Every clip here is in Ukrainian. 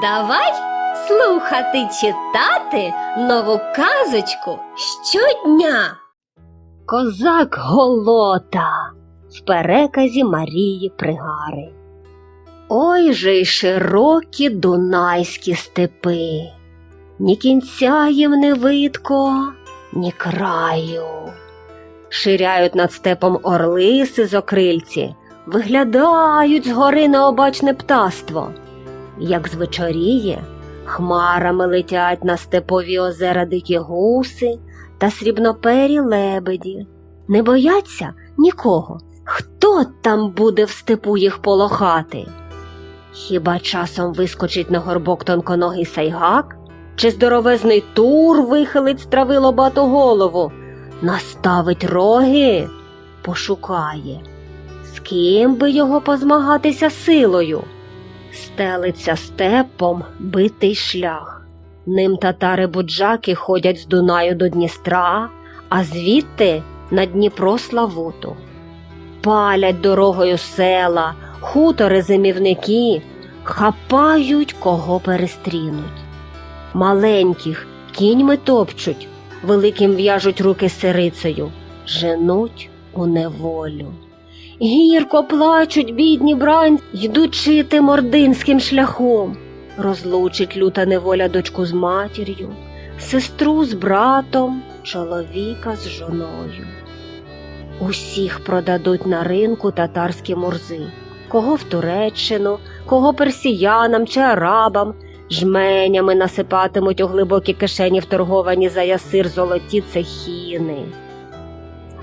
Давай слухати читати нову казочку щодня. Козак Голота в переказі Марії Пригари. Ой же й широкі дунайські степи, ні кінця їм не видко, ні краю. Ширяють над степом орли сизокрильці, виглядають згори необачне птаство. Як звечоріє, хмарами летять на степові озера дикі гуси та срібнопері лебеді. Не бояться нікого. Хто там буде в степу їх полохати? Хіба часом вискочить на горбок тонконогий сайгак, чи здоровезний тур вихилить з трави лобату голову, наставить роги, пошукає, з ким би його позмагатися силою. Стелиться степом битий шлях. Ним татари буджаки ходять з Дунаю до Дністра, а звідти на Дніпро Славуту. Палять дорогою села, хутори зимівники, хапають, кого перестрінуть. Маленьких кіньми топчуть, великим в'яжуть руки сирицею, женуть у неволю. Гірко плачуть бідні брань, йдучи тим ординським шляхом. Розлучить люта неволя дочку з матір'ю, сестру з братом, чоловіка з жоною. Усіх продадуть на ринку татарські мурзи, кого в Туреччину, кого персіянам чи арабам, жменями насипатимуть у глибокі кишені вторговані за ясир золоті цехіни.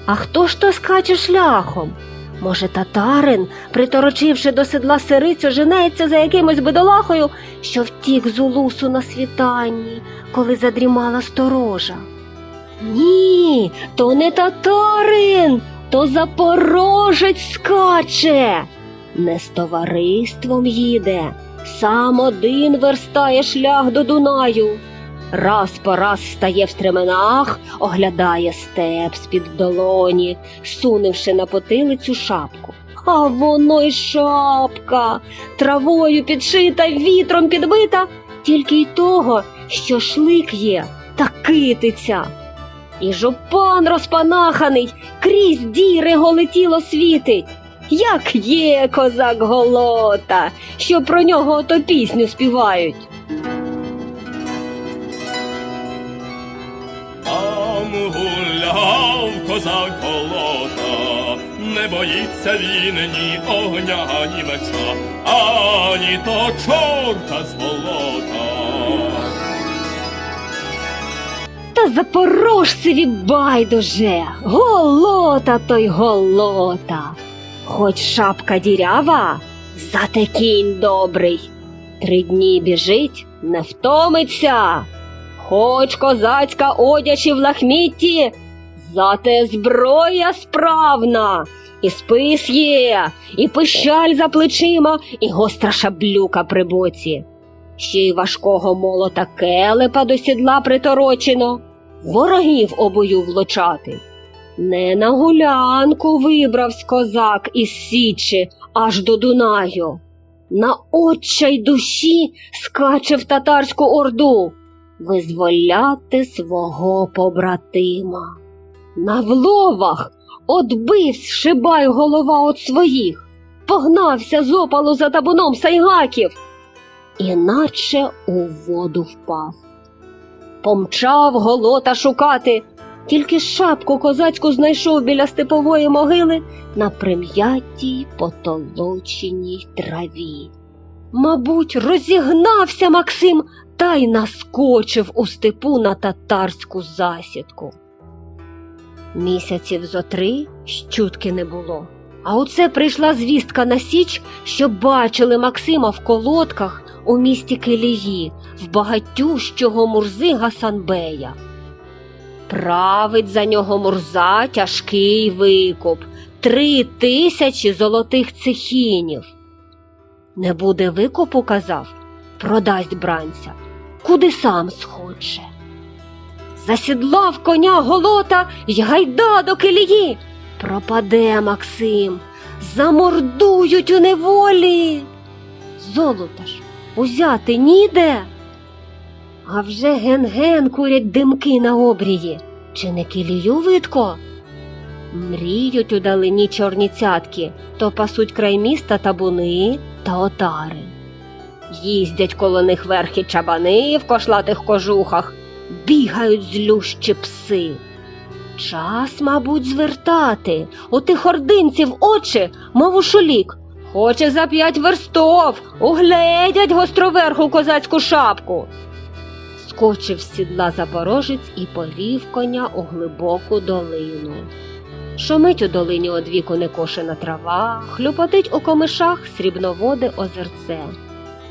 А хто ж то скаче шляхом? Може, татарин, приторочивши до седла сирицю, женеться за якимось бедолахою, що втік з улусу на світанні, коли задрімала сторожа. Ні, то не татарин, то запорожець скаче. Не з товариством їде, сам один верстає шлях до Дунаю. Раз по раз стає в стременах, оглядає степ з-під долоні, сунувши на потилицю шапку. А воно й шапка, травою підшита, вітром підбита, тільки й того, що шлик є та китиця. І жупан розпанаханий, крізь діри голе тіло світить. Як є козак голота, що про нього ото пісню співають. Гуляв козак голота, не боїться він ні огня, ні меча, ані то чорта з болота. Та запорожцеві байдуже, голота той голота. Хоч шапка дірява, зате кінь добрий. Три дні біжить, не втомиться. Хоч козацька одяж і в лахмітті, зате зброя справна, і спис є, і пищаль за плечима, і гостра шаблюка при боці. Ще й важкого молота келепа до сідла приторочено, ворогів обою влучати. Не на гулянку вибравсь козак із Січі аж до Дунаю. На отчай душі скаче в татарську орду визволяти свого побратима. На вловах отбивсь шибай голова от своїх, погнався з опалу за табуном сайгаків, іначе у воду впав. Помчав голота шукати, тільки шапку козацьку знайшов біля степової могили на прим'ятій потолоченій траві. Мабуть, розігнався Максим та й наскочив у степу на татарську засідку. Місяців зо три щутки не було. А оце прийшла звістка на Січ, що бачили Максима в колодках у місті Килії, в багатющого мурзи Гасанбея. Править за нього мурза тяжкий викуп три тисячі золотих цехінів. Не буде викупу, казав, продасть бранця, куди сам схоче. Засідлав коня голота й гайда до килії. Пропаде Максим, замордують у неволі. Золота ж узяти ніде. А вже ген-ген курять димки на обрії. Чи не кілію видко? Мріють у далині чорні цятки, то пасуть край міста табуни та отари. Їздять коло них верхи чабани в кошлатих кожухах, бігають злющі пси. Час, мабуть, звертати у тих ординців очі, мов у шолік. Хоче за п'ять верстов, угледять гостроверху козацьку шапку. Скочив з сідла запорожець і повів коня у глибоку долину. Шумить у долині одвіку некошена трава, хлюпотить у комишах срібноводе озерце.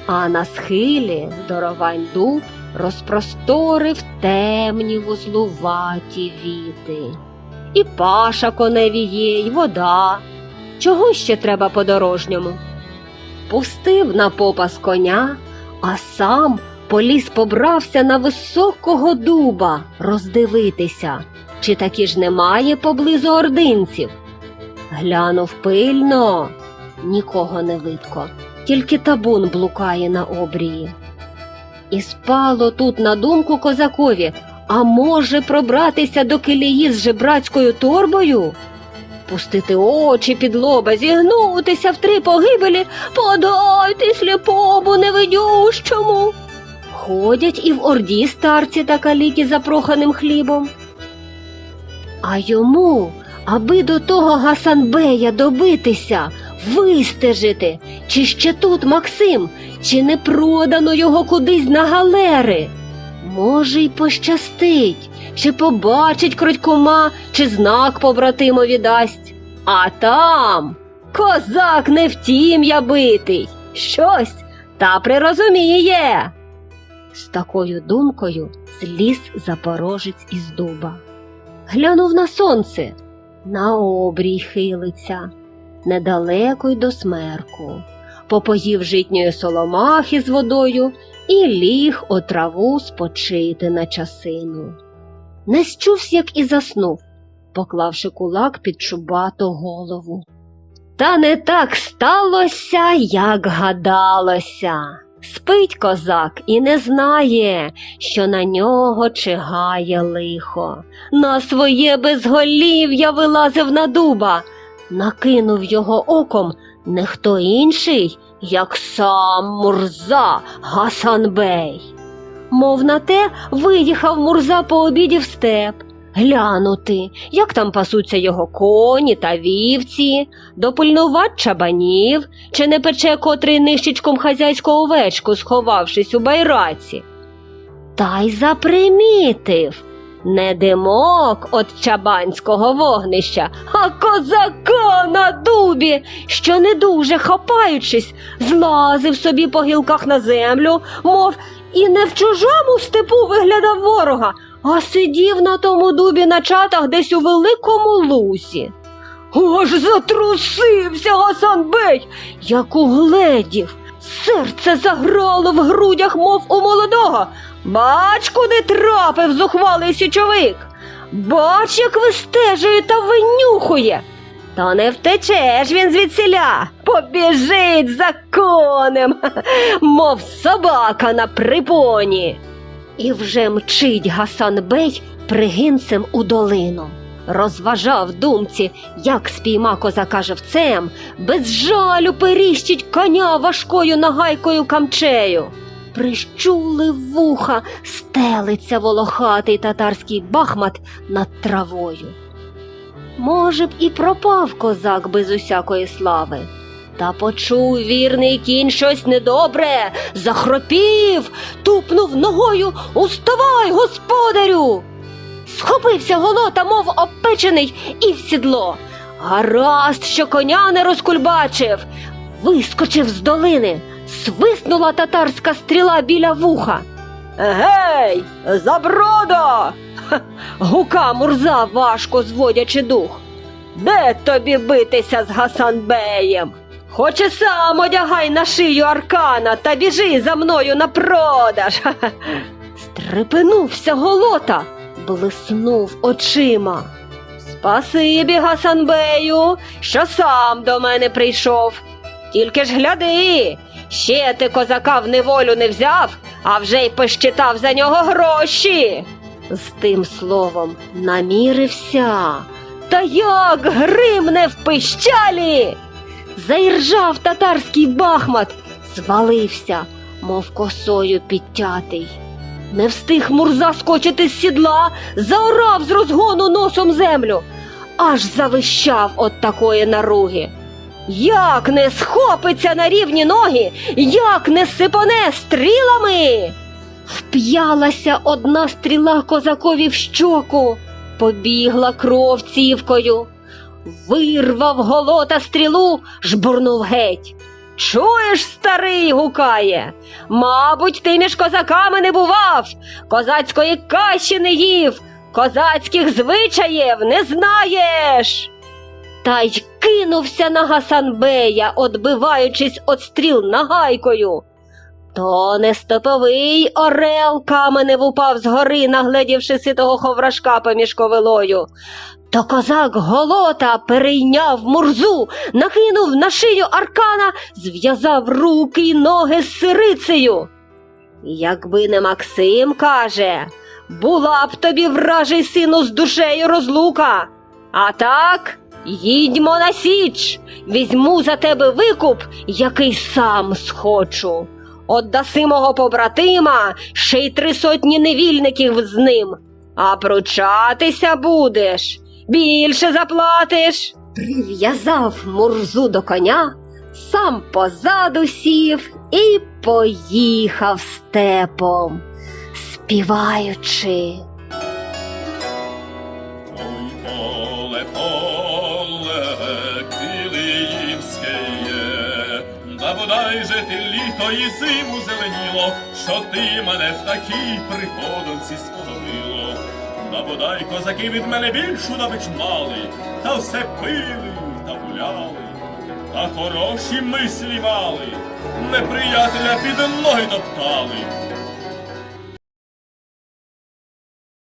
А на схилі здоровань дуб розпросторив темні вузлуваті віти. І паша коневі є, й вода. Чого ще треба подорожньому? Пустив на попас коня, а сам поліз побрався на високого дуба роздивитися, чи таки ж немає поблизу ординців. Глянув пильно, нікого не видко, тільки табун блукає на обрії. І спало тут на думку козакові, а може пробратися до килії з жебрацькою торбою? Пустити очі під лоба, зігнутися в три погибелі, подайте сліпому невидющому. Ходять і в орді старці та каліки за проханим хлібом. А йому, аби до того Гасанбея добитися, вистежити, чи ще тут Максим, чи не продано його кудись на галери. Може, й пощастить, чи побачить крадькома, чи знак побратимові дасть. А там козак не втім я битий, щось та прирозуміє. З такою думкою зліз запорожець із дуба. Глянув на сонце, на обрій хилиться, недалеко й до смерку. Попоїв житньої соломахи з водою і ліг у траву спочити на часину. Не счувсь, як і заснув, поклавши кулак під чубату голову. Та не так сталося, як гадалося. Спить козак і не знає, що на нього чигає лихо. На своє безголів'я вилазив на дуба, накинув його оком не хто інший, як сам Мурза Гасанбей. Мов на те, виїхав Мурза по обіді в степ. Глянути, як там пасуться його коні та вівці, допильнувать чабанів, чи не пече котрий нищечком хазяйську овечку, сховавшись у байраці. Та й запримітив не димок от чабанського вогнища, а козака на дубі, що не дуже хапаючись, злазив собі по гілках на землю, мов і не в чужому степу виглядав ворога, а сидів на тому дубі на чатах десь у великому лусі. Аж затрусився Гасанбей, як угледів. Серце заграло в грудях, мов у молодого. Бач, куди трапив зухвалий січовик. Бач, як вистежує та винюхує. Та не втечеш він звідсіля, побіжить за конем, мов собака на припоні. І вже мчить Гасанбей пригинцем у долину. Розважав думці, як спійма козака живцем, без жалю періщить коня важкою нагайкою камчею. Прищули вуха, стелиться волохатий татарський бахмат над травою. Може б, і пропав козак без усякої слави. Та почув вірний кінь щось недобре, захропів, тупнув ногою Уставай, господарю. Схопився голота, мов опечений, і в сідло. Гаразд, що коня не розкульбачив. Вискочив з долини, свиснула татарська стріла біля вуха. Гей, заброда! Гука мурза, важко зводячи дух. Де тобі битися з Гасанбеєм? Хоче сам одягай на шию аркана та біжи за мною на продаж. Стрепенувся голота, блиснув очима. Спасибі, Гасанбею, що сам до мене прийшов. Тільки ж гляди, Ще ти козака в неволю не взяв, а вже й пощитав за нього гроші. З тим словом намірився. Та як гримне в пищалі. Заіржав татарський бахмат, звалився, мов косою підтятий. Не встиг Мурза скочити з сідла, заорав з розгону носом землю, аж завищав от такої наруги. Як не схопиться на рівні ноги, як не сипоне стрілами. Вп'ялася одна стріла козакові в щоку, побігла кров цівкою. Вирвав голота стрілу, жбурнув геть. Чуєш, старий гукає? Мабуть, ти між козаками не бував, козацької каші не їв, козацьких звичаїв не знаєш. Та й кинувся на Гасанбея, отбиваючись від стріл нагайкою. То не стоповий орел каменев упав з гори, нагледівши ситого ховрашка поміж ковилою. То козак голота перейняв мурзу, накинув на шию аркана, зв'язав руки й ноги з сирицею. Якби не Максим каже, була б тобі вражий сину з душею розлука. А так, їдьмо на січ, візьму за тебе викуп, який сам схочу. Отдаси мого побратима, ще й три сотні невільників з ним. А пручатися будеш, більше заплатиш. Прив'язав мурзу до коня, сам позаду сів і поїхав степом, співаючи. Ой, поле, поле, є, да бодай же ти літо і зиму зеленіло, що ти мене в такій приходонці сповило. Да бодай козаки від мене більшу навич мали, та все пили та гуляли, та хороші мислі мали, неприятеля під ноги топтали.